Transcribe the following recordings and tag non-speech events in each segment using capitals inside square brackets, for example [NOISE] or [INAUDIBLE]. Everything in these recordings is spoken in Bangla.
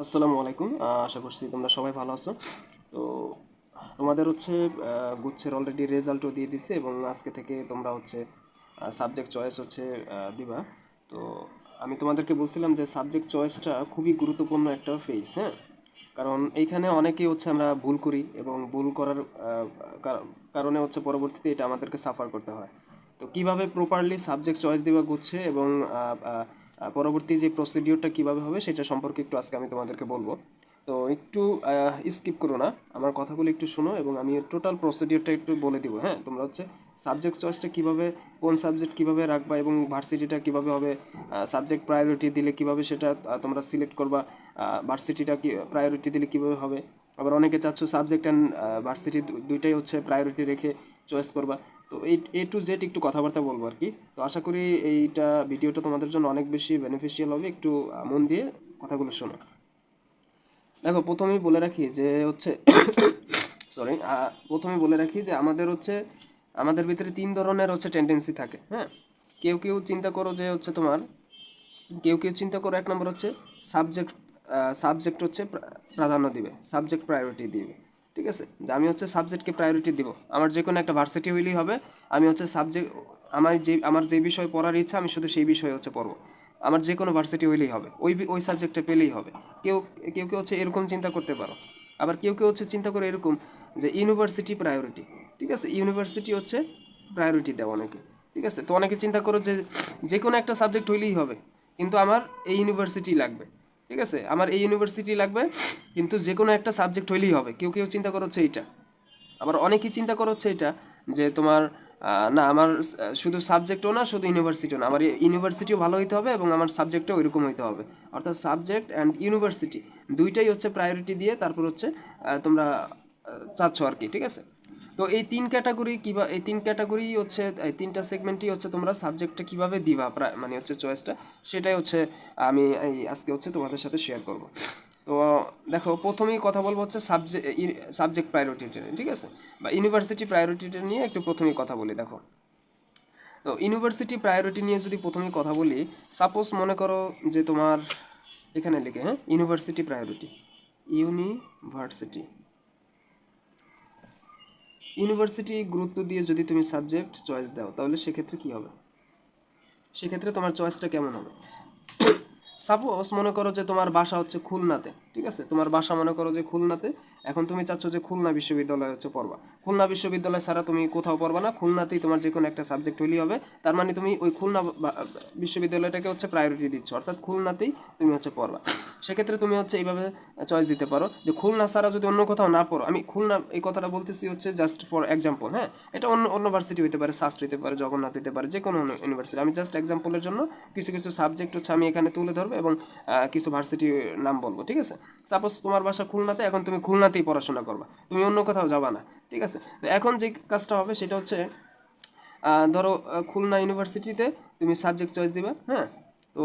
আসসালামু আলাইকুম। আশা করছি তোমরা সবাই ভালো আছো। তো তোমাদের হচ্ছে গুচ্ছের অলরেডি রেজাল্টও দিয়ে দিছে এবং আজকে থেকে তোমরা হচ্ছে সাবজেক্ট চয়েস হচ্ছে দিবা। তো আমি তোমাদেরকে বলছিলাম যে সাবজেক্ট চয়েসটা খুবই গুরুত্বপূর্ণ একটা ফেস হ্যাঁ? কারণ এইখানে অনেকেই হচ্ছে আমরা ভুল করি এবং ভুল করার কার- কারণে হচ্ছে পরবর্তীতে এটা আমাদেরকে সাফার করতে হয়। তো কীভাবে প্রপারলি সাবজেক্ট চয়েস দেওয়া গুচ্ছে এবং পরবর্তী যে প্রসিডিওরটা কীভাবে হবে সেটা সম্পর্কে একটু আজকে আমি তোমাদেরকে বলব। তো একটু স্কিপ করো না। আমার কথাগুলো একটু শোনো এবং আমি টোটাল প্রসিডিওরটা একটু বলে দিব হ্যাঁ? তোমরা হচ্ছে সাবজেক্ট চয়েসটা কীভাবে, কোন সাবজেক্ট কীভাবে রাখবা এবং ভার্সিটিটা কীভাবে হবে সাবজেক্ট প্রায়োরিটি দিলে কীভাবে সেটা তোমরা সিলেক্ট করবা ভার্সিটিটা কি প্রায়োরিটি দিলে কীভাবে হবে। আবার অনেকে চাচ্ছ সাবজেক্ট অ্যান্ড ভার্সিটি দুইটাই হচ্ছে প্রায়োরিটি রেখে চয়েস করবা। তো এই এ টু জেড একটু কথাবার্তা বলব আর কি। তো আশা করি এইটা ভিডিওটা তোমাদের জন্য অনেক বেশি বেনিফিশিয়াল হবে। একটু মন দিয়ে কথাগুলো শোনো। দেখো, প্রথমেই বলে রাখি যে হচ্ছে সরি প্রথমে বলে রাখি যে আমাদের হচ্ছে, আমাদের ভিতরে তিন ধরনের হচ্ছে টেন্ডেন্সি থাকে হ্যাঁ? কেউ কেউ চিন্তা করো যে হচ্ছে তোমার, কেউ কেউ চিন্তা করো এক নম্বর হচ্ছে সাবজেক্ট সাবজেক্ট হচ্ছে প্রা- প্রাধান্য দিবে সাবজেক্ট প্রায়োরিটি দিবে। ঠিক আছে? যে আমি হচ্ছে সাবজেক্টকে প্রায়োরিটি দিব। আমার যে কোনো একটা ভার্সিটি হইলেই হবে। আমি হচ্ছে সাবজেক্ট আমার যে আমার যে বিষয় পড়ার ইচ্ছা, আমি শুধু সেই বিষয়ে হচ্ছে পড়ব। আমার যে কোনো ভার্সিটি হইলেই হবে। ওই ওই সাবজেক্টটা পেলেই হবে। কেউ কেউ কেউ হচ্ছে এরকম চিন্তা করতে পারো। আবার কেউ কেউ হচ্ছে চিন্তা করে এরকম যে ইউনিভার্সিটি প্রায়োরিটি ঠিক আছে? ইউনিভার্সিটি হচ্ছে প্রায়োরিটি দেওয়া অনেকে। ঠিক আছে? তো অনেকে চিন্তা করো যে যে কোনো একটা সাবজেক্ট হইলেই হবে। কিন্তু আমার এই ইউনিভার্সিটি লাগবে। ঠিক আছে? আমার এই ইউনিভার্সিটি লাগবে, কিন্তু যে কোনো একটা সাবজেক্ট হইলেই হবে। কেউ কেউ চিন্তা করো হচ্ছে এইটা। আবার অনেকেই চিন্তা করো হচ্ছে এটা, যে তোমার না, আমার শুধু সাবজেক্টও না, শুধু ইউনিভার্সিটিও না। আমার ইউনিভার্সিটিও ভালো হইতে হবে এবং আমার সাবজেক্টও ওইরকম হইতে হবে। অর্থাৎ সাবজেক্ট অ্যান্ড ইউনিভার্সিটি দুইটাই হচ্ছে প্রায়োরিটি দিয়ে তারপর হচ্ছে তোমরা চাচ্ছ আর কি, ঠিক আছে? তো এই তিন ক্যাটাগরি কিবা, এই তিন ক্যাটাগরি হচ্ছে, এই তিনটা সেগমেন্টই হচ্ছে তোমরা সাবজেক্টটা কীভাবে দিবা মানে হচ্ছে চয়েসটা সেটাই হচ্ছে আমি এই আজকে হচ্ছে তোমাদের সাথে শেয়ার করব। তো দেখো, প্রথমেই কথা বলব হচ্ছে সাবজেক্ট সাবজেক্ট প্রায়োরিটিটা ঠিক আছে? বা ইউনিভার্সিটি প্রায়োরিটিটা নিয়ে একটু প্রথমেই কথা বলি, দেখো। তো ইউনিভার্সিটি প্রায়োরিটি নিয়ে যদি প্রথমেই কথা বলি সাপোজ মনে করো যে তোমার এখানে লিখে হ্যাঁ ইউনিভার্সিটি প্রায়োরিটি ইউনিভার্সিটি ইউনিভার্সিটি গুরুত্ব দিয়ে যদি তুমি সাবজেক্ট চয়েস দাও, তাহলে সেক্ষেত্রে কি হবে? সেক্ষেত্রে তোমার চয়েসটা কেমন হবে? সাপোজ মনে করো যে তোমার বাসা হচ্ছে খুলনাতে, ঠিক আছে? তোমার বাসা মনে করো যে খুলনাতে, এখন তুমি চাচ্ছ যে খুলনা বিশ্ববিদ্যালয়ে হচ্ছে পড়বা। খুলনা বিশ্ববিদ্যালয় ছাড়া তুমি কোথাও পড়বা না। খুলনাতেই তোমার যে কোনো একটা সাবজেক্ট হইলেই হবে। তার মানে তুমি ওই খুলনা বিশ্ববিদ্যালয়টাকে হচ্ছে প্রায়োরিটি দিচ্ছ। অর্থাৎ খুলনাতেই তুমি হচ্ছে পড়বা। সেক্ষেত্রে তুমি হচ্ছে এইভাবে চয়েস দিতে পারো যে খুলনা ছাড়া যদি অন্য কোথাও না পড়ো, আমি খুলনা এই কথাটা বলতেছি হচ্ছে জাস্ট ফর এক্সাম্পল হ্যাঁ? এটা অন্য অন্য ভার্সিটি হইতে পারে শাস্ত্র হইতে পারে, জগন্নাথ হইতে পারে যে কোনো ইউনিভার্সিটি আমি জাস্ট এক্সাম্পলের জন্য কিছু কিছু সাবজেক্ট হচ্ছে আমি এখানে তুলে ধরবো এবং কিছু ভার্সিটির নাম বলব, ঠিক আছে? সাপোজ তোমার বাসা খুলনাতে, এখন তুমি খুলনাতেই পড়াশোনা করবা। তুমি অন্য কোথাও যাবা না। ঠিক আছে? এখন যে কাজটা হবে সেটা হচ্ছে ধরো খুলনা ইউনিভার্সিটিতে তুমি সাবজেক্ট চয়েস দিবা হ্যাঁ? তো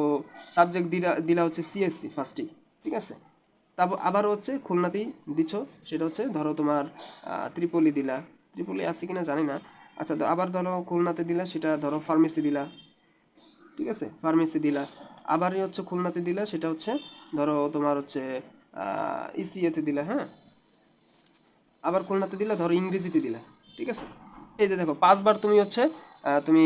সাবজেক্ট দিলা দিলা হচ্ছে সিএসসি ফার্স্টেই ঠিক আছে? তারপর আবারও হচ্ছে খুলনাতেই দিচ্ছ সেটা হচ্ছে ধরো তোমার ত্রিপলি দিলা। ত্রিপলি আছে কিনা জানি না। আচ্ছা আবার ধরো খুলনাতে দিলা, সেটা ধরো ফার্মেসি দিলা, ঠিক আছে? ফার্মেসি দিলা। আবারই হচ্ছে খুলনাতে দিলা, সেটা হচ্ছে ধরো তোমার হচ্ছে ইসিএতে দিলা হ্যাঁ? আবার খুলনাতে দিলে, ধরো ইংরেজিতে দিলে, ঠিক আছে? এই যে দেখো, পাঁচবার তুমি হচ্ছে তুমি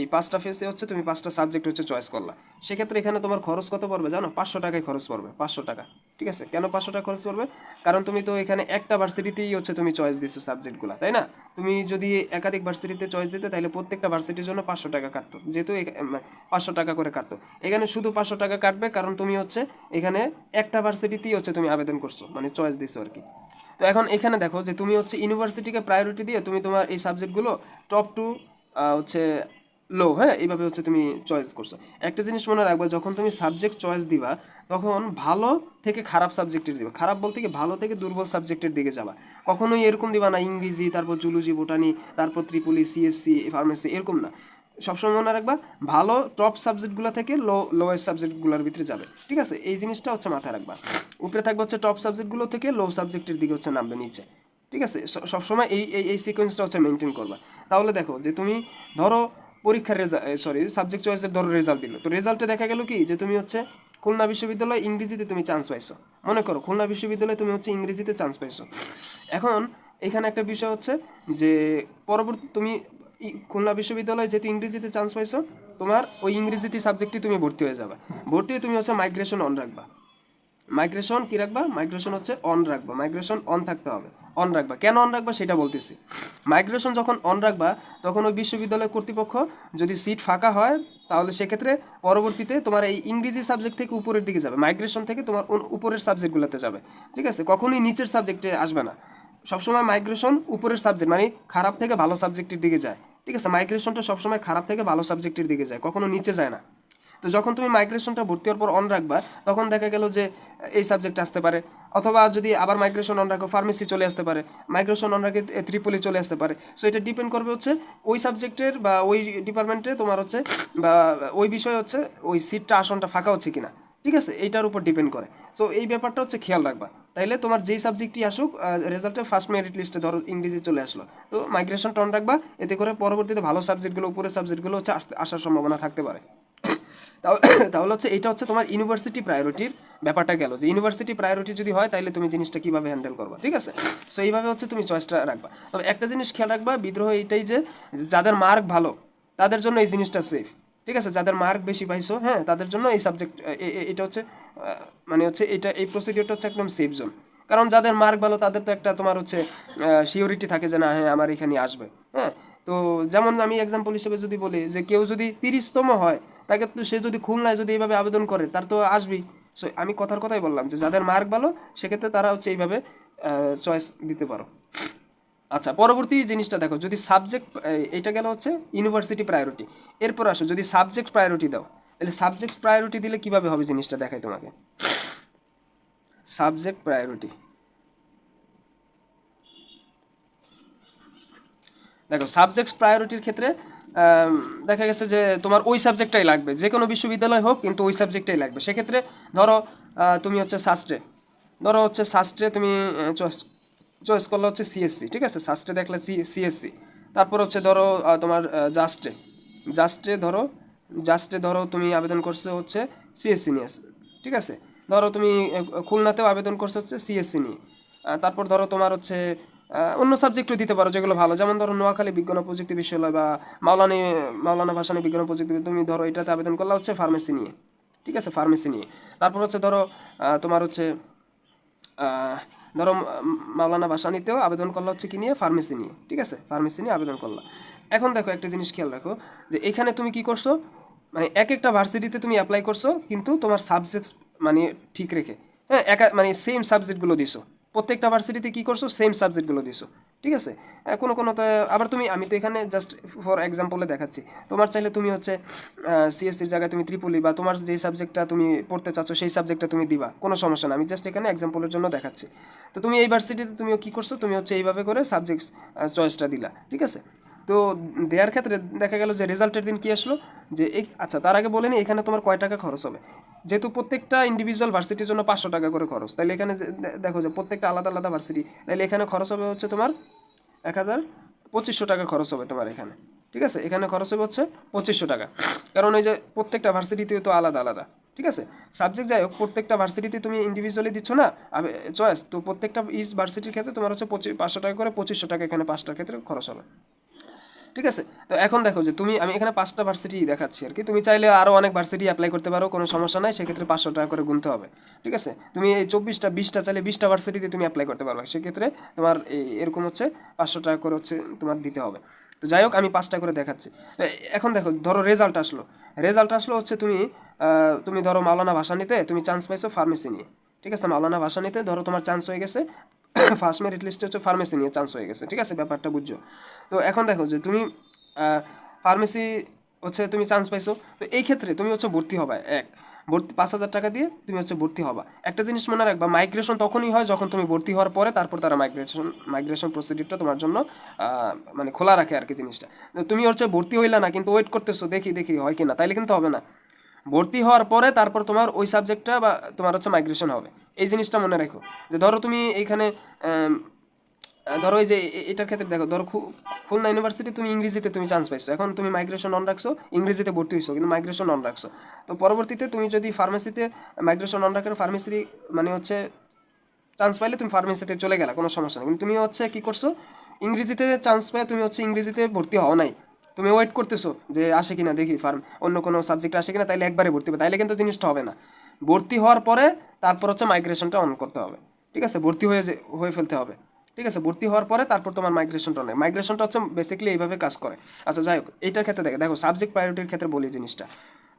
এই পাঁচটা ফেসে হচ্ছে তুমি পাঁচটা সাবজেক্ট হচ্ছে চয়েস করলা। সেক্ষেত্রে এখানে তোমার খরচ কত পড়বে জানো? পাঁচশো টাকায় খরচ পড়বে, পাঁচশো টাকা। ঠিক আছে? কেন পাঁচশো টাকা খরচ পড়বে? কারণ তুমি তো এখানে একটা ভার্সিটিতেই হচ্ছে তুমি চয়েস দিচ্ছ সাবজেক্টগুলো তাই না? তুমি যদি একাধিক ভার্সিটিতে চয়েস দিতে, তাহলে প্রত্যেকটা ভার্সিটির জন্য পাঁচশো টাকা কাটতো। যেহেতু পাঁচশো টাকা করে কাটতো। এখানে শুধু পাঁচশো টাকা কাটবে কারণ তুমি হচ্ছে এখানে একটা ভার্সিটিতেই হচ্ছে তুমি আবেদন করছ মানে চয়েস দিছো আর কি। তো এখন এখানে দেখো যে তুমি হচ্ছে ইউনিভার্সিটিকে প্রায়োরিটি দিয়ে তুমি তোমার এই সাবজেক্টগুলো টপ টু হচ্ছে লো হ্যাঁ? এইভাবে হচ্ছে তুমি চয়েস করছ। একটা জিনিস মনে রাখবে, যখন তুমি সাবজেক্ট চয়েস দিবা, তখন ভালো থেকে খারাপ সাবজেক্টের দিবা। খারাপ বলতে কি, ভালো থেকে দুর্বল সাবজেক্টের দিকে যাবা। কখনোই এরকম দিবা না, ইংরেজি, তারপর জুলজি বোটানি তারপর ত্রিপুলি সিএসসি ফার্মেসি এরকম না। সবসময় মনে রাখবা, ভালো টপ সাবজেক্টগুলো থেকে লো লোয়েস্ট সাবজেক্টগুলোর ভিতরে যাবে। ঠিক আছে? এই জিনিসটা হচ্ছে মাথায় রাখবা। উপরে থাকবে হচ্ছে টপ সাবজেক্টগুলো থেকে লো সাবজেক্টের দিকে হচ্ছে নামবে নিচে। ঠিক আছে? সবসময় এই এই সিকোয়েন্সটা হচ্ছে মেনটেন করবা। তাহলে দেখো যে তুমি ধরো পরীক্ষার রেজাল্ট সরি সাবজেক্ট চয়েসের ধরো রেজাল্ট দিল। তো রেজাল্টে দেখা গেল কি, যে তুমি হচ্ছে খুলনা বিশ্ববিদ্যালয় ইংরেজিতে তুমি চান্স পাইছো। মনে করো, খুলনা বিশ্ববিদ্যালয়ে তুমি হচ্ছে ইংরেজিতে চান্স পাইছো। এখন এখানে একটা বিষয় হচ্ছে যে, পরবর্তী, তুমি খুলনা বিশ্ববিদ্যালয়ে যেহেতু ইংরেজিতে চান্স পাইছো, তোমার ওই ইংরেজিতে সাবজেক্টে তুমি ভর্তি হয়ে যাবে। ভর্তি হয়ে তুমি হচ্ছে মাইগ্রেশন অন রাখবা। মাইগ্রেশন কি রাখবা? মাইগ্রেশন হচ্ছে অন রাখবা। মাইগ্রেশন অন থাকতে হবে। অন রাখবা। কেন অন রাখবা সেটা বলতেছি। মাইগ্রেশন যখন অন রাখবা, তখন ওই বিশ্ববিদ্যালয় কর্তৃপক্ষ যদি সিট ফাঁকা হয়, তাহলে সেক্ষেত্রে পরবর্তীতে তোমার এই ইংরেজি সাবজেক্ট থেকে উপরের দিকে যাবে। মাইগ্রেশন থেকে তোমার উপরের সাবজেক্টগুলোতে যাবে। ঠিক আছে? কখনোই নিচের সাবজেক্টে আসবে না। সবসময় মাইগ্রেশন উপরের সাবজেক্ট মানে খারাপ থেকে ভালো সাবজেক্টের দিকে যায়। ঠিক আছে? মাইগ্রেশনটা সবসময় খারাপ থেকে ভালো সাবজেক্টের দিকে যায়। কখনো নিচে যায় না। তো যখন তুমি মাইগ্রেশনটা ভর্তি হওয়ার পর অন রাখবা, তখন দেখা গেল যে এই সাবজেক্ট আসতে পারে। অথবা যদি আবার মাইগ্রেশন অন রাখো ফার্মেসি চলে আসতে পারে। মাইগ্রেশন অন রাখে ত্রিপলি চলে আসতে পারে। সো এটা ডিপেন্ড করবে হচ্ছে ওই সাবজেক্টের বা ওই ডিপার্টমেন্টে তোমার হচ্ছে বা ওই বিষয়ে হচ্ছে ওই সিটটা আসনটা ফাঁকা হচ্ছে কিনা। ঠিক আছে? এইটার উপর ডিপেন্ড করে। সো এই ব্যাপারটা হচ্ছে খেয়াল রাখবা। তাইলে তোমার যেই সাবজেক্টই আসুক রেজাল্টে ফার্স্ট মেরিট লিস্টে ধরো, ইংরেজি চলে আসলো। তো মাইগ্রেশন টন রাখবা। এতে করে পরবর্তীতে ভালো সাবজেক্টগুলো উপরের সাবজেক্টগুলো হচ্ছে আসতে আসার সম্ভাবনা থাকতে পারে। তাহলে হচ্ছে এটা হচ্ছে তোমার ইউনিভার্সিটি প্রায়োরিটির ব্যাপারটা গেল। যে ইউনিভার্সিটি প্রায়োরিটি যদি হয় তাহলে তুমি জিনিসটা কীভাবে হ্যান্ডেল করবা, ঠিক আছে? সো এইভাবে হচ্ছে তুমি চয়েসটা রাখবা। তবে একটা জিনিস খেয়াল রাখবা, বিদ্রোহ এইটাই যে যাদের মার্ক ভালো, তাদের জন্য এই জিনিসটা সেফ ঠিক আছে? যাদের মার্ক বেশি পাইছো হ্যাঁ তাদের জন্য এই সাবজেক্ট এটা হচ্ছে মানে হচ্ছে এটা, এই প্রসিডিওরটা হচ্ছে একদম সেফ জোন কারণ যাদের মার্ক ভালো, তাদের তো একটা তোমার হচ্ছে সিওরিটি থাকে যে, না হ্যাঁ আমার এখানে আসবে। হ্যাঁ তো যেমন আমি এক্সাম্পল হিসেবে যদি বলি, যে কেউ যদি তিরিশতম হয় তাকে সে যদি খুলনায় যদি এইভাবে আবেদন করে, তার তো আসবেই। সো আমি কথার কথাই বললাম যে যাদের মার্ক ভালো, সেক্ষেত্রে তারা হচ্ছে এইভাবে চয়েস দিতে পারো। আচ্ছা পরবর্তী জিনিসটা দেখো, যদি সাবজেক্ট এটা গেল হচ্ছে ইউনিভার্সিটি প্রায়োরিটি এরপর আসো, যদি সাবজেক্ট প্রায়োরিটি দাও, তাহলে সাবজেক্ট প্রায়োরিটি দিলে কীভাবে হবে জিনিসটা দেখাই তোমাকে। সাবজেক্ট প্রায়োরিটি দেখো সাবজেক্ট প্রায়োরিটির ক্ষেত্রে দেখা গেছে যে তোমার ওই সাবজেক্টটাই লাগবে। যে কোনো বিশ্ববিদ্যালয় হোক, কিন্তু ওই সাবজেক্টটাই লাগবে। সেক্ষেত্রে ধরো তুমি হচ্ছে শাস্ত্রে ধরো হচ্ছে শাস্ত্রে তুমি চয়েস চয়েস করলে হচ্ছে সিএসসি ঠিক আছে? শাস্ত্রে দেখলে সি সিএসসি তারপর হচ্ছে ধরো তোমার জাস্টে জাস্টে ধরো জাস্টে ধরো তুমি আবেদন করছ হচ্ছে সিএসসি নিয়ে। ঠিক আছে? ধরো তুমি খুলনাতেও আবেদন করছ হচ্ছে সিএসসি নিয়ে। তারপর ধরো তোমার হচ্ছে অন্য সাবজেক্টও দিতে পারো, যেগুলো ভালো। যেমন ধরো নোয়াখালী বিজ্ঞান প্রযুক্তি বিশ্ববিদ্যালয় বা মাওলানি, মাওলানা ভাসানী বিজ্ঞান প্রযুক্তি তুমি ধরো এটাতে আবেদন করলে হচ্ছে ফার্মেসি নিয়ে। ঠিক আছে? ফার্মেসি নিয়ে। তারপর হচ্ছে ধরো তোমার হচ্ছে ধরো মাওলানা ভাসানিতেও আবেদন করলা হচ্ছে কি নিয়ে? ফার্মেসি নিয়ে। ঠিক আছে? ফার্মেসি নিয়ে আবেদন করলা। এখন দেখো একটা জিনিস খেয়াল রাখো, যে এখানে তুমি কি করছ? মানে এক একটা ভার্সিটিতে তুমি অ্যাপ্লাই করছ, কিন্তু তোমার সাবজেক্ট মানে ঠিক রেখে হ্যাঁ একা মানে সেম সাবজেক্টগুলো দিছো। প্রত্যেকটা ভার্সিটিতে কী করছ? সেম সাবজেক্টগুলো দিছো। ঠিক আছে? কোনো কোনোতে আবার তুমি, আমি তো এখানে জাস্ট ফর এক্সাম্পলে দেখাচ্ছি। তোমার চাইলে তুমি হচ্ছে সিএসসির জায়গায় তুমি ত্রিপলি বা তোমার যে সাবজেক্টটা তুমি পড়তে চাচ্ছ, সেই সাবজেক্টটা তুমি দিবা। কোনো সমস্যা না। আমি জাস্ট এখানে এক্সাম্পলের জন্য দেখাচ্ছি। তো তুমি এই ভার্সিটিতে তুমিও কী করছ? তুমি হচ্ছে এইভাবে করে সাবজেক্ট চয়েসটা দিলা। ঠিক আছে? তো দেওয়ার ক্ষেত্রে দেখা গেল যে রেজাল্টের দিন কি আসলো? যে আচ্ছা তার আগে বলেনি এখানে তোমার কয় টাকা খরচ হবে? যেহেতু প্রত্যেকটা ইন্ডিভিজুয়াল ভার্সিটির জন্য পাঁচশো টাকা করে খরচ। তাহলে এখানে দেখো যে প্রত্যেকটা আলাদা আলাদা ভার্সিটি তাহলে এখানে খরচ হবে হচ্ছে তোমার এক হাজার পঁচিশশো টাকা খরচ হবে তোমার এখানে। ঠিক আছে? এখানে খরচ হবে হচ্ছে পঁচিশশো টাকা। কারণ ওই যে প্রত্যেকটা ভার্সিটিতে তো আলাদা আলাদা। ঠিক আছে? সাবজেক্ট যাই হোক, প্রত্যেকটা ভার্সিটিতে তুমি ইন্ডিভিজুয়ালি দিচ্ছ না চয়েস তো প্রত্যেকটা ইস ভার্সিটির ক্ষেত্রে তোমার হচ্ছে পঁচিশ পাঁচশো টাকা করে পঁচিশশো টাকা এখানে পাঁচটার ক্ষেত্রে খরচ হবে। ঠিক আছে? তো এখন দেখো যে তুমি, আমি এখানে পাঁচটা ভার্সিটি দেখাচ্ছি আর কি। তুমি চাইলে আরও অনেক ভার্সিটি অ্যাপ্লাই করতে পারো, কোনো সমস্যা নাই, সেক্ষেত্রে পাঁচশো টাকা করে গুনতে হবে। ঠিক আছে? তুমি এই চব্বিশটা, বিশটা চাইলে বিশটা ভার্সিটিতে তুমি অ্যাপ্লাই করতে পারবে। সেক্ষেত্রে তোমার এরকম হচ্ছে পাঁচশো টাকা করে হচ্ছে তোমার দিতে হবে। তো যাই হোক, আমি পাঁচটা করে দেখাচ্ছি। এখন দেখো, ধরো রেজাল্ট আসলো। রেজাল্ট আসলো হচ্ছে তুমি তুমি ধরো মাওলানা ভাষা নিতে তুমি চান্স পাইছো ফার্মেসি নিয়ে। ঠিক আছে? মাওলানা ভাষা নিতে ধরো তোমার চান্স হয়ে গেছে। ফার্স্ট মেরিট লিস্টে হচ্ছে ফার্মেসি নিয়ে চান্স হয়ে গেছে, ঠিক আছে? ব্যাপারটা বুঝছ? তো এখন দেখো যে তুমি ফার্মেসি হচ্ছে তুমি চান্স পাইছো, তো এই ক্ষেত্রে তুমি হচ্ছে ভর্তি হবা, এক। ভর্তি, পাঁচ হাজার টাকা দিয়ে তুমি হচ্ছে ভর্তি হবা। একটা জিনিস মনে রাখবা মাইগ্রেশন তখনই হয় যখন তুমি ভর্তি হওয়ার পরে তারপর তারা মাইগ্রেশন মাইগ্রেশন প্রসিডিউরটা তোমার জন্য মানে খোলা রাখে আর কি জিনিসটা তুমি হচ্ছে ভর্তি হইলা না, কিন্তু ওয়েট করতেছো, দেখি দেখি হয় কি না তাইলে কিন্তু হবে না। ভর্তি হওয়ার পরে তারপর তোমার ওই সাবজেক্টটা বা তোমার হচ্ছে মাইগ্রেশন হবে। এই জিনিসটা মনে রাখো যে ধরো তুমি এইখানে ধরো এই যে এটার ক্ষেত্রে দেখো, ধরো খুলনা ইউনিভার্সিটি তুমি ইংরেজিতে তুমি চান্স পাইছো। এখন তুমি মাইগ্রেশন অন রাখছো, ইংরেজিতে ভর্তি হয়েছো কিন্তু মাইগ্রেশন অন রাখছো। তো পরবর্তীতে তুমি যদি ফার্মেসিতে মাইগ্রেশন অন রাখার ফার্মেসি মানে হচ্ছে চান্স পাইলে তুমি ফার্মেসিতে চলে গেলা, কোনো সমস্যা নেই। কিন্তু তুমি হচ্ছে কী করছ, ইংরেজিতে চান্স পেয়ে তুমি হচ্ছে ইংরেজিতে ভর্তি হও নাই। তুমি ওয়েট করতেছো যে আসে কিনা, দেখি ফার্ম অন্য কোনো সাবজেক্ট আসে কিনা, তাইলে একবারে ভর্তি হবে, তাইলে কিন্তু জিনিসটা হবে না। ভর্তি হওয়ার পরে তারপর হচ্ছে মাইগ্রেশনটা অন করতে হবে, ঠিক আছে? ভর্তি হয়ে যে, হয়ে ফেলতে হবে, ঠিক আছে? ভর্তি হওয়ার পরে তারপর তোমার মাইগ্রেশনটা অন মাইগ্রেশনটা হচ্ছে বেসিক্যালি এইভাবে কাজ করে। আচ্ছা যাই হোক, এইটার ক্ষেত্রে দেখো দেখো সাবজেক্ট প্রায়োরিটির ক্ষেত্রে বলি জিনিসটা।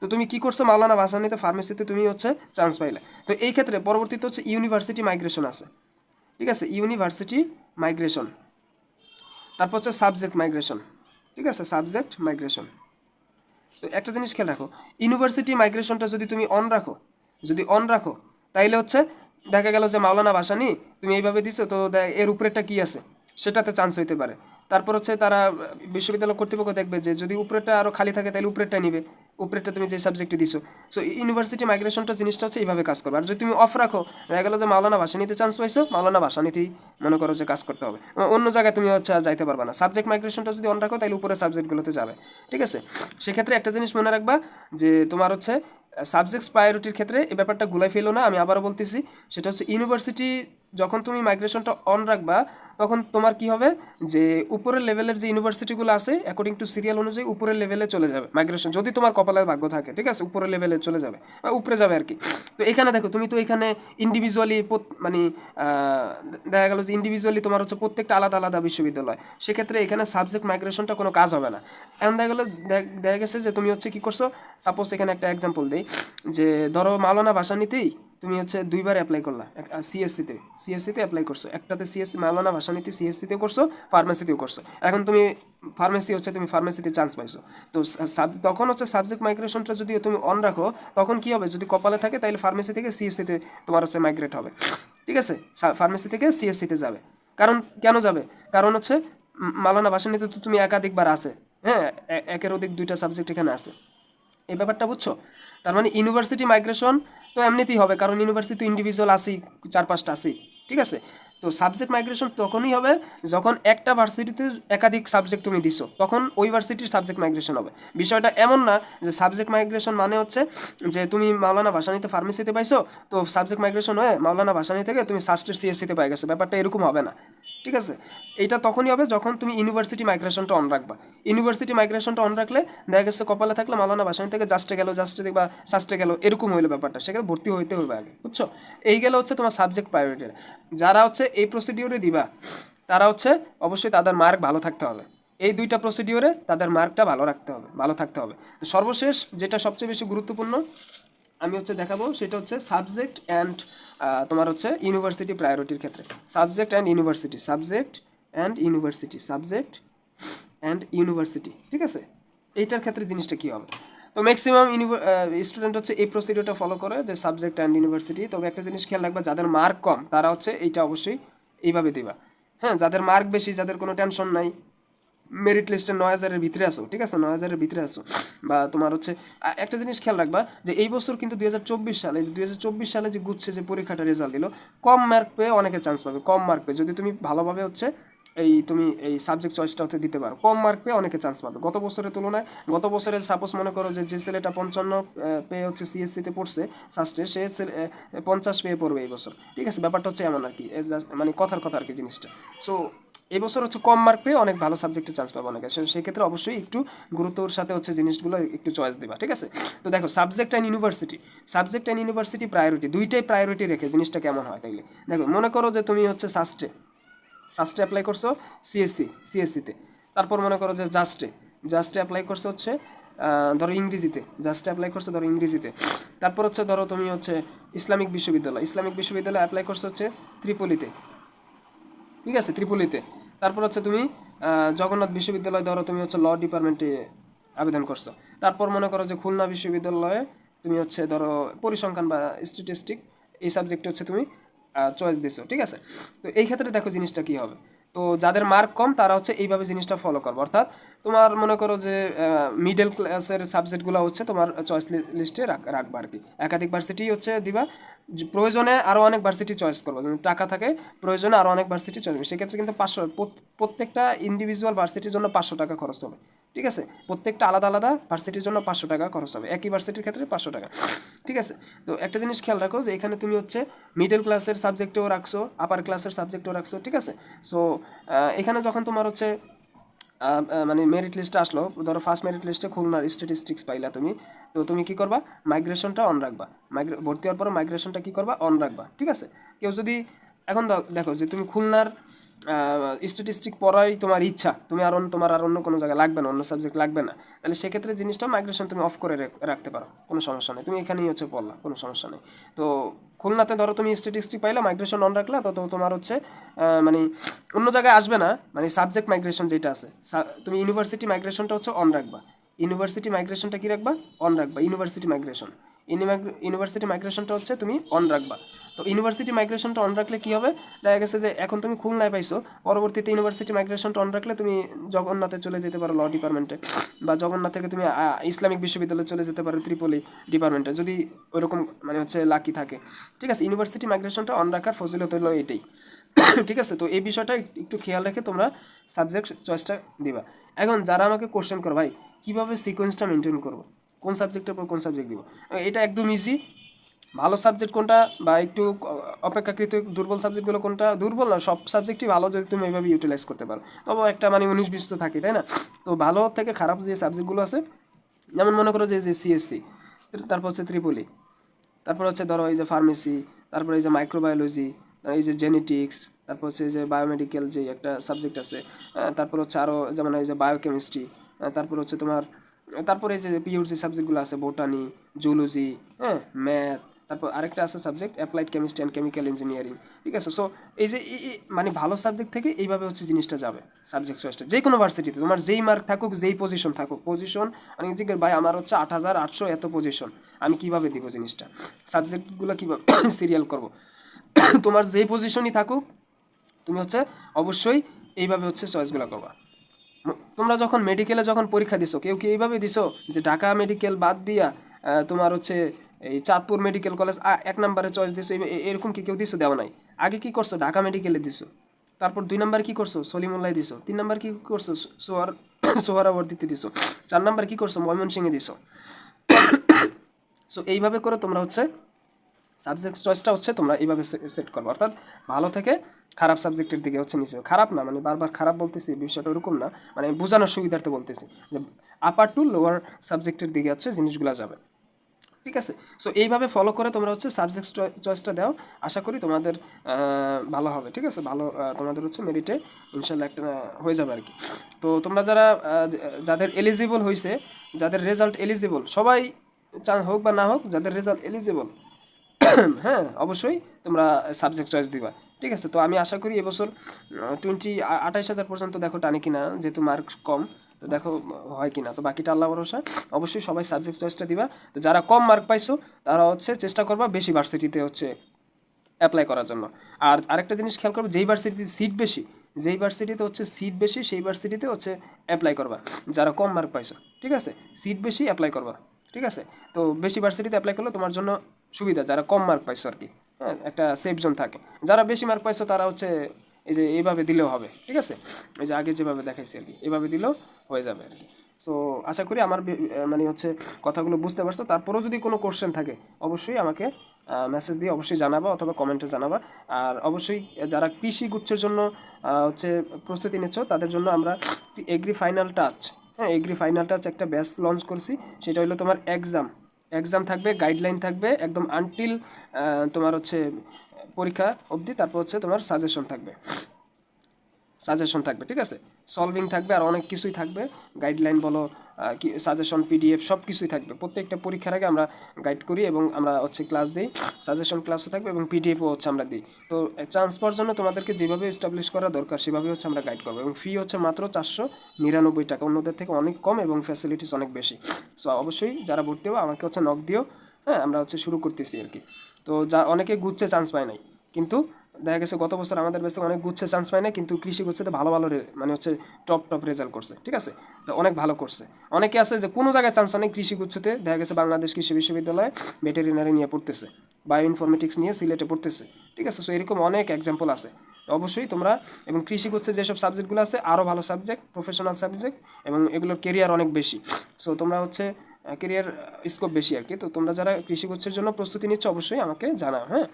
তো তুমি কি করছ? মাওলানা ভাসানিতে ফার্মেসিতে তুমি হচ্ছে চান্স পাইলে। তো এই ক্ষেত্রে পরবর্তীতে হচ্ছে ইউনিভার্সিটি মাইগ্রেশন আছে, ঠিক আছে? ইউনিভার্সিটি মাইগ্রেশন তারপর হচ্ছে সাবজেক্ট মাইগ্রেশন ঠিক আছে সাবজেক্ট মাইগ্রেশন তো একটা জিনিস খেয়াল রাখো ইউনিভার্সিটি মাইগ্রেশনটা যদি তুমি অন রাখো, যদি অন রাখো, তাইলে হচ্ছে দেখা গেল যে মাওলানা ভাসানি তুমি এইভাবে দিছো, তো এর উপরেটা কি আছে? সেটাতে চান্স হইতে পারে। তারপর হচ্ছে তারা বিশ্ববিদ্যালয় কর্তৃপক্ষ দেখবে যে যদি উপরেরটা আরও খালি থাকে তাহলে উপরেরটা নিবে। উপরেরটা তুমি যে সাবজেক্টে দিছো। সো ইউনিভার্সিটি মাইগ্রেশনটা জিনিসটা হচ্ছে এইভাবে কাজ করবে। আর যদি তুমি অফ রাখো, দেখা গেলো যে মাওলানা ভাসানিতে চান্স পাইছো, মাওলানা ভাসানিতেই মনে করো যে কাজ করতে হবে। অন্য জায়গায় তুমি হচ্ছে যাইতে পারবে না। সাবজেক্ট মাইগ্রেশনটা যদি অন রাখো তাহলে উপরে সাবজেক্টগুলোতে যাবে। ঠিক আছে? সেক্ষেত্রে একটা জিনিস মনে রাখবা যে তোমার হচ্ছে সাবজেক্টস প্রায়োরিটির ক্ষেত্রে এই ব্যাপারটা গুলাই ফেলো না। আমি আবারও বলতেছি, সেটা হচ্ছে ইউনিভার্সিটি যখন তুমি মাইগ্রেশনটা অন রাখবা, তখন তোমার কি হবে? যে উপরের লেভেলের যে ইউনিভার্সিটিগুলো আছে অ্যাকর্ডিং টু সিরিয়াল অনুযায়ী উপরের লেভেলে চলে যাবে মাইগ্রেশন যদি তোমার কপালের ভাগ্য থাকে, ঠিক আছে? উপরের লেভেলে চলে যাবে, বা উপরে যাবে আর কি। তো এখানে দেখো, তুমি তো এখানে ইন্ডিভিজুয়ালি মানে দেখা গেলো যে ইন্ডিভিজুয়ালি তোমার হচ্ছে প্রত্যেকটা আলাদা আলাদা বিশ্ববিদ্যালয়। সেক্ষেত্রে এখানে সাবজেক্ট মাইগ্রেশনটা কোনো কাজ হবে না। এখন দেখা গেলো, দেখ- গেছে যে তুমি হচ্ছে কি করছ? সাপোজ এখানে একটা এক্সাম্পল দিই, যে ধরো মাওলানা ভাষা নিতেই তুমি হচ্ছে দুইবার অ্যাপ্লাই করলা সিএসসিতে সিএসসিতে অ্যাপ্লাই করছ। একটাতে সিএসসি মাওলানা ভাষানীতি সিএসসিতে করছ ফার্মেসিতেও করছ। এখন তুমি ফার্মেসি হচ্ছে তুমি ফার্মেসিতে চান্স পাইছো। তো তখন হচ্ছে সাবজেক্ট মাইগ্রেশনটা যদি তুমি অন রাখো তখন কি হবে? যদি কপালে থাকে তাহলে ফার্মেসি থেকে সিএসসিতে তোমার হচ্ছে মাইগ্রেট হবে। ঠিক আছে? ফার্মেসি থেকে সিএসসিতে যাবে। কারণ কেন যাবে? কারণ হচ্ছে উম, মাওলানা ভাষানীতে তো তুমি একাধিকবার আছে। হ্যাঁ একের অধিক দুইটা সাবজেক্ট এখানে আছে। এই ব্যাপারটা বুঝছ? তার মানে ইউনিভার্সিটি মাইগ্রেশন তো এমনিতেই হবে, কারণ ইউনিভার্সিটি ইন্ডিভিজুয়াল আসি চার পাঁচটা আসি ঠিক আছে? তো সাবজেক্ট মাইগ্রেশন তখনই হবে যখন একটা ভার্সিটিতে একাধিক সাবজেক্ট তুমি দিছো, তখন ওই ভার্সিটির সাবজেক্ট মাইগ্রেশন হবে। বিষয়টা এমন না যে সাবজেক্ট মাইগ্রেশন মানে হচ্ছে যে তুমি মাওলানা ভাসানিতে ফার্মেসিতে পাইছো, তো সাবজেক্ট মাইগ্রেশন হয়ে মাওলানা ভাসানি থেকে তুমি সাস্টের সিএসসিতে পাই গেছো, ব্যাপারটা এরকম হবে না। ঠিক আছে? এটা তখনই হবে যখন তুমি ইউনিভার্সিটি মাইগ্রেশনটা অন রাখবা। ইউনিভার্সিটি মাইগ্রেশনটা অন রাখলে দেখা গেছে কপালে থাকলে মালানা বাসানি থেকে জাস্টে গেল জাস্টে বা সাস্টে গেল, এরকম হইল ব্যাপারটা। সেখানে ভর্তি হইতে হবে আগে, বুঝছ? এই গেলে হচ্ছে তোমার সাবজেক্ট প্রায়োরিটি যারা হচ্ছে এই প্রসিডিওরে দিবা, তারা হচ্ছে অবশ্যই তাদের মার্ক ভালো থাকতে হবে। এই দুইটা প্রসিডিওরে তাদের মার্কটা ভালো রাখতে হবে, ভালো থাকতে হবে। সর্বশেষ যেটা সবচেয়ে বেশি গুরুত্বপূর্ণ আমি হচ্ছে দেখাবো, সেটা হচ্ছে সাবজেক্ট অ্যান্ড তোমার হচ্ছে ইউনিভার্সিটি প্রায়োরিটির ক্ষেত্রে। Subject and university subject and university subject and university ঠিক আছে? এইটার ক্ষেত্রে জিনিসটা কী হবে? তো ম্যাক্সিমাম স্টুডেন্ট হচ্ছে এই প্রসিডিওরটা ফলো করে যে সাবজেক্ট অ্যান্ড ইউনিভার্সিটি তবে একটা জিনিস খেয়াল রাখবা, যাদের মার্ক কম, তারা হচ্ছে এইটা অবশ্যই এইভাবে দিবা। হ্যাঁ যাদের মার্ক বেশি, যাদের কোনো টেনশন নাই মেরিট লিস্টে নয় হাজারের ভিতরে আসো ঠিক আছে? নয় হাজারের ভিতরে আসো বা তোমার হচ্ছে একটা জিনিস খেয়াল রাখবা যে এই বছর কিন্তু দুই হাজার চব্বিশ সালে চব্বিশ সালে যে গুচ্ছে যে পরীক্ষাটা রেজাল্ট দিল, কম মার্ক পেয়ে অনেকে চান্স পাবে, কম মার্ক পেয়ে। যদি তুমি ভালোভাবে হচ্ছে এই তুমি এই সাবজেক্ট চয়েসটা হতে দিতে পারো, কম মার্ক পেয়ে অনেকে চান্স পাবে। গত বছরের তুলনায়, গত বছরে সাপোজ মনে করো যে যে ছেলেটা পঞ্চান্ন পেয়ে হচ্ছে সিএসসিতে পড়ছে সাস্টে সে পঞ্চাশ পেয়ে পড়বে এই বছর, ঠিক আছে? ব্যাপারটা হচ্ছে এমন আর কি মানে কথার কথা আর কি জিনিসটা। সো এই বছর হচ্ছে কম মার্ক পেয়ে অনেক ভালো সাবজেক্টে চান্স পাবে অনেকে। সেক্ষেত্রে অবশ্যই একটু গুরুত্বর সাথে হচ্ছে জিনিসগুলো একটু চয়েস দিবা, ঠিক আছে? তো দেখো subject and university subject and university priority দুইটাই প্রায়োরিটি রেখে জিনিসটা কেমন হয় তাইলে? দেখো, মনে করো যে তুমি হচ্ছে সাস্টে সাস্টে অ্যাপ্লাই করছ সিএসসি সিএসসিতে তারপর মনে করো যে জাস্টে জাস্টে অ্যাপ্লাই করছ হচ্ছে ধরো ইংরেজিতে জাস্টে অ্যাপ্লাই করছ ধরো ইংরেজিতে। তারপর হচ্ছে ধরো তুমি হচ্ছে ইসলামিক বিশ্ববিদ্যালয়, ইসলামিক বিশ্ববিদ্যালয়ে অ্যাপ্লাই করছ হচ্ছে ত্রিপলিতে। ঠিক আছে ত্রিপুলিতে তারপর হচ্ছে তুমি জগন্নাথ বিশ্ববিদ্যালয় ধরো তুমি হচ্ছে ল ডিপার্টমেন্টে আবেদন করছ। তারপর মনে করো যে খুলনা বিশ্ববিদ্যালয়ে তুমি হচ্ছে ধরো পরিসংখ্যান বা স্ট্যাটিস্টিক এই সাবজেক্টে হচ্ছে তুমি চয়েস দিছো, ঠিক আছে? তো এই ক্ষেত্রে দেখো জিনিসটা কী হবে। তো যাদের মার্ক কম, তারা হচ্ছে এইভাবে জিনিসটা ফলো করবে। অর্থাৎ তোমার মনে করো যে মিডল ক্লাসের সাবজেক্টগুলো হচ্ছে তোমার চয়েস লিস্টে রাখবা আর কি একাধিক ভার্সিটি হচ্ছে দিবা প্রয়োজনে আরও অনেক ভার্সিটি চয়েস করব। যদি টাকা থাকে, প্রয়োজনে আরও অনেক ভার্সিটি চয়েস করবে। সেক্ষেত্রে কিন্তু পাঁচশো প্রত্যেকটা ইন্ডিভিজুয়াল ভার্সিটির জন্য পাঁচশো টাকা খরচ হবে। ঠিক আছে? প্রত্যেকটা আলাদা আলাদা ভার্সিটির জন্য পাঁচশো টাকা খরচ হবে। একই ভার্সিটির ক্ষেত্রে পাঁচশো টাকা। ঠিক আছে? তো একটা জিনিস খেয়াল রাখো যে এখানে তুমি হচ্ছে মিডল ক্লাসের সাবজেক্টেও রাখছো আপার ক্লাসের সাবজেক্টেও রাখছো। ঠিক আছে? সো এখানে যখন তোমার হচ্ছে মানে মেরিট লিস্টে আসলো। ধরো ফার্স্ট মেরিট লিস্টে খুলনার স্ট্যাটিস্টিক্স পাইলা তুমি। তো তুমি কি করবা? মাইগ্রেশনটা অন রাখবা। মাইগ্রে ভর্তি হওয়ার পরে মাইগ্রেশনটা কি করবা? অন রাখবা। ঠিক আছে? কেউ যদি, এখন দেখো যে তুমি খুলনার স্ট্যাটিস্টিক পড়াই তোমার ইচ্ছা। তুমি আর তোমার আর অন্য কোনো জায়গায় লাগবে না, অন্য সাবজেক্ট লাগবে না। তাহলে সেক্ষেত্রে জিনিসটা মাইগ্রেশন তুমি অফ করে রাখতে পারো। কোনো সমস্যা নেই। তুমি এখানেই হচ্ছে পড়লা, কোনো সমস্যা নেই। তো খুলনাতে ধরো তুমি স্ট্যাটিস্টিক পাইলে মাইগ্রেশন অন রাখলে, তো তো তোমার হচ্ছে মানে অন্য জায়গায় আসবে না মানে সাবজেক্ট মাইগ্রেশন যেটা আছে তুমি ইউনিভার্সিটি মাইগ্রেশনটা হচ্ছে অন রাখবা। ইউনিভার্সিটি মাইগ্রেশনটা কি রাখবা? অন রাখবা ইউনিভার্সিটি মাইগ্রেশন ইউনিভার্সিটি মাইগ্রেশনটা হচ্ছে তুমি অন রাখবা। তো ইউনিভার্সিটি মাইগ্রেশনটা অন রাখলে কি হবে? দেখা গেছে যে এখন তুমি খুলনায় পাইছো, পরবর্তীতে ইউনিভার্সিটি মাইগ্রেশনটা অন রাখলে তুমি জগন্নাথে চলে যেতে পারো ল ডিপার্টমেন্টে বা জগন্নাথ থেকে তুমি ইসলামিক বিশ্ববিদ্যালয়ে চলে যেতে পারো ত্রিপলি ডিপার্টমেন্টে যদি ওরকম মানে হচ্ছে লাকি থাকে। ঠিক আছে, ইউনিভার্সিটি মাইগ্রেশনটা অন রাখার ফজিলত হলো এটাই। [COUGHS] ঠিক আছে, তো এই বিষয়টা একটু খেয়াল রেখে তোমরা সাবজেক্ট চয়েসটা দিবা। এখন যারা আমাকে কোশ্চেন করো, ভাই, কীভাবে সিকোয়েন্সটা মেনটেন করব? কোন সাবজেক্টের পর কোন সাবজেক্ট দিব? এটা একদম ইজি ভালো সাবজেক্ট কোনটা বা একটু অপেক্ষাকৃত দুর্বল সাবজেক্টগুলো কোনটা? দুর্বল না, সব সাবজেক্টই ভালো যদি তুমি এইভাবে ইউটিলাইজ করতে পারো। তবে একটা মানে উনিশ বিশ তো থাকে, তাই না? তো ভালো থেকে খারাপ যে সাবজেক্টগুলো আছে, যেমন মনে করো যে যে সিএসসি তারপর হচ্ছে ত্রিপলি, তারপর হচ্ছে ধরো এই যে ফার্মেসি তারপর এই যে মাইক্রোবায়োলজি এই যে জেনেটিক্স তারপর হচ্ছে যে বায়োমেডিক্যাল যে একটা সাবজেক্ট আছে তারপর হচ্ছে আরও যেমন এই যে বায়োকেমিস্ট্রি তারপর হচ্ছে তোমার তারপরে এই যে পিওর যে সাবজেক্টগুলো আছে বোটানি জুলজি হ্যাঁ। ম্যাথ তারপর আরেকটা আছে subject applied chemistry and chemical engineering ঠিক আছে? সো এই যে মানে ভালো সাবজেক্ট থেকে এইভাবে হচ্ছে জিনিসটা যাবে সাবজেক্ট চয়েসটা যে কোনো ভার্সিটিতে তোমার যেই মার্ক থাকুক যেই পজিশন থাকুক পজিশন অনেক দিকে ভাই আমার হচ্ছে আট হাজার আটশো এত পজিশন আমি কীভাবে দিব জিনিসটা? সাবজেক্টগুলো কীভাবে সিরিয়াল করব? [COUGHS] তোমার যেই পজিশনই থাকুক তুমি হচ্ছে অবশ্যই এইভাবে হচ্ছে চয়েসগুলো করবা। তোমরা যখন মেডিকেলে যখন পরীক্ষা দিছো, কেউ কি এইভাবে দিছো যে ঢাকা মেডিকেল বাদ দিয়া তোমার হচ্ছে এই চাঁদপুর মেডিকেল কলেজ এক নম্বরে চয়েস দিছো এরকম কি কেউ দিছো, দেওয়া নাই? আগে কি করছ? ঢাকা মেডিকেলে দিছো। তারপর দুই নাম্বার কি করছ? সলিমুল্লাহ দিছো। তিন নাম্বার কি করছ? সোহার, সোহারাবর্দিতে [COUGHS] দিছো। চার নাম্বার কি করছ? ময়মনসিংহে দিছো। [COUGHS] সো, এইভাবে করে তোমরা হচ্ছে সাবজেক্ট চয়েসটা হচ্ছে তোমরা এইভাবে সেট করবে অর্থাৎ ভালো থেকে খারাপ সাবজেক্টের দিকে হচ্ছে নিচে। খারাপ না মানে বারবার খারাপ বলতেছি, বিষয়টা ওরকম না মানে বোঝানোর সুবিধার্থে বলতেছি যে আপার টু লোয়ার সাবজেক্টের দিকে হচ্ছে জিনিসগুলো যাবে। ঠিক আছে? সো এইভাবে ফলো করে তোমরা হচ্ছে সাবজেক্ট চয়েসটা দাও। আশা করি তোমাদের ভালো হবে। ঠিক আছে? ভালো তোমাদের হচ্ছে মেরিটে ইনশাল্লাহ একটা হয়ে যাবে আর কি তো তোমরা যারা যাদের এলিজিবল হয়েছে যাদের রেজাল্ট এলিজিবল সবাই চান্স হোক বা না হোক, যাদের রেজাল্ট এলিজিবল [COUGHS] হ্যাঁ অবশ্যই তোমরা সাবজেক্ট চয়েস দিবা। ঠিক আছে, তো আমি আশা করি এবছর টোয়েন্টি আঠাইশ হাজার পর্যন্ত দেখো টানে কিনা, যেহেতু মার্ক কম, তো দেখো হয় কিনা। তো বাকিটা আল্লাহ ভরসা, অবশ্যই সবাই সাবজেক্ট চয়েসটা দিবা। তো যারা কম মার্ক পাইছো, তারা হচ্ছে চেষ্টা করবা বেশি ভার্সিটিতে হচ্ছে অ্যাপ্লাই করার জন্য। আর আরেকটা জিনিস খেয়াল করবে, যেই ভার্সিটিতে সিট বেশি, যেই ভার্সিটিতে হচ্ছে সিট বেশি, সেই ভার্সিটিতে হচ্ছে অ্যাপ্লাই করবা। যারা কম মার্ক পাইছো, ঠিক আছে? সিট বেশি অ্যাপ্লাই করবা। ঠিক আছে? তো বেশি ভার্সিটিতে অ্যাপ্লাই করলে তোমার জন্য সুবিধা, যারা কম মার্ক পাইছো আর কি হ্যাঁ একটা সেফ জোন থাকে। যারা বেশি মার্ক পাইছো, তারা হচ্ছে এই যে এইভাবে দিলেও হবে, ঠিক আছে? এই যে আগে যেভাবে দেখাইছি আর কি এভাবে দিলেও হয়ে যাবে আর কি সো আশা করি আমার মানে হচ্ছে কথাগুলো বুঝতে পারছ। তারপরেও যদি কোনো কোশ্চেন থাকে, অবশ্যই আমাকে মেসেজ দিয়ে অবশ্যই জানাবা অথবা কমেন্টে জানাবা। আর অবশ্যই যারা কৃষি গুচ্ছের জন্য হচ্ছে প্রস্তুতি নিচ্ছ, তাদের জন্য আমরা এগ্রি ফাইনাল টাচ হ্যাঁ এগ্রি ফাইনাল টাচ একটা ব্যাচ লঞ্চ করছি। সেটা হলো তোমার এক্সাম এক্সাম থাকবে গাইডলাইন থাকবে, একদম আনটিল তোমার হচ্ছে পরীক্ষা অবধি, তারপর হচ্ছে তোমার সাজেশন থাকবে। সাজেশন থাকবে, ঠিক আছে? সলভিং থাকবে আর অনেক কিছুই থাকবে। গাইডলাইন বলো কি সাজেশন পিডিএফ সব কিছুই থাকবে। প্রত্যেকটা পরীক্ষার আগে আমরা গাইড করি এবং আমরা হচ্ছে ক্লাস দিই। সাজেশন ক্লাসও থাকবে এবং পিডিএফও হচ্ছে আমরা দিই। তো চান্স পাওয়ার জন্য তোমাদেরকে যেভাবে এস্টাবলিশ করা দরকার সেভাবে হচ্ছে আমরা গাইড করব। এবং ফি হচ্ছে মাত্র চারশো নিরানব্বই টাকা। অন্যদের থেকে অনেক কম এবং ফ্যাসিলিটিস অনেক বেশি। সো অবশ্যই যারা ভর্তি হবে আমাকে হচ্ছে নক দিও। হ্যাঁ আমরা হচ্ছে শুরু করতেছি আর কি। তো, যা, অনেকে গুচ্ছে চান্স পায় নাই। কিন্তু দেখা গেছে গত বছর আমাদের বেসে অনেক গুচ্ছে চান্স পায় না কিন্তু কৃষি গুচ্ছেতে ভালো ভালো মানে হচ্ছে টপ টপ রেজাল্ট করছে, ঠিক আছে? তো অনেক ভালো করছে। অনেকে আছে যে কোনো জায়গায় চান্স অনেক কৃষি গুচ্ছতে, দেখা গেছে বাংলাদেশ কৃষি বিশ্ববিদ্যালয়ে ভেটেরিনারি নিয়ে পড়তেছে বায়ো ইনফরমেটিক্স নিয়ে সিলেটে পড়তেছে, ঠিক আছে? সো এরকম অনেক এক্সাম্পল আছে। অবশ্যই তোমরা এবং কৃষি করছে যেসব সাবজেক্টগুলো আছে আরও ভালো সাবজেক্ট প্রফেশনাল সাবজেক্ট এবং এগুলোর কেরিয়ার অনেক বেশি। সো তোমরা হচ্ছে কেরিয়ার স্কোপ বেশি আর কি। তো তোমরা যারা কৃষি কোর্সের জন্য প্রস্তুতি নিচ্ছ, অবশ্যই আমাকে জানাও হ্যাঁ?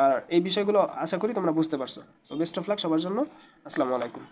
আর এই বিষয়গুলো আশা করি তোমরা বুঝতে পারছ। সো বেস্ট অফ লাক সবার জন্য। আসসালামু আলাইকুম।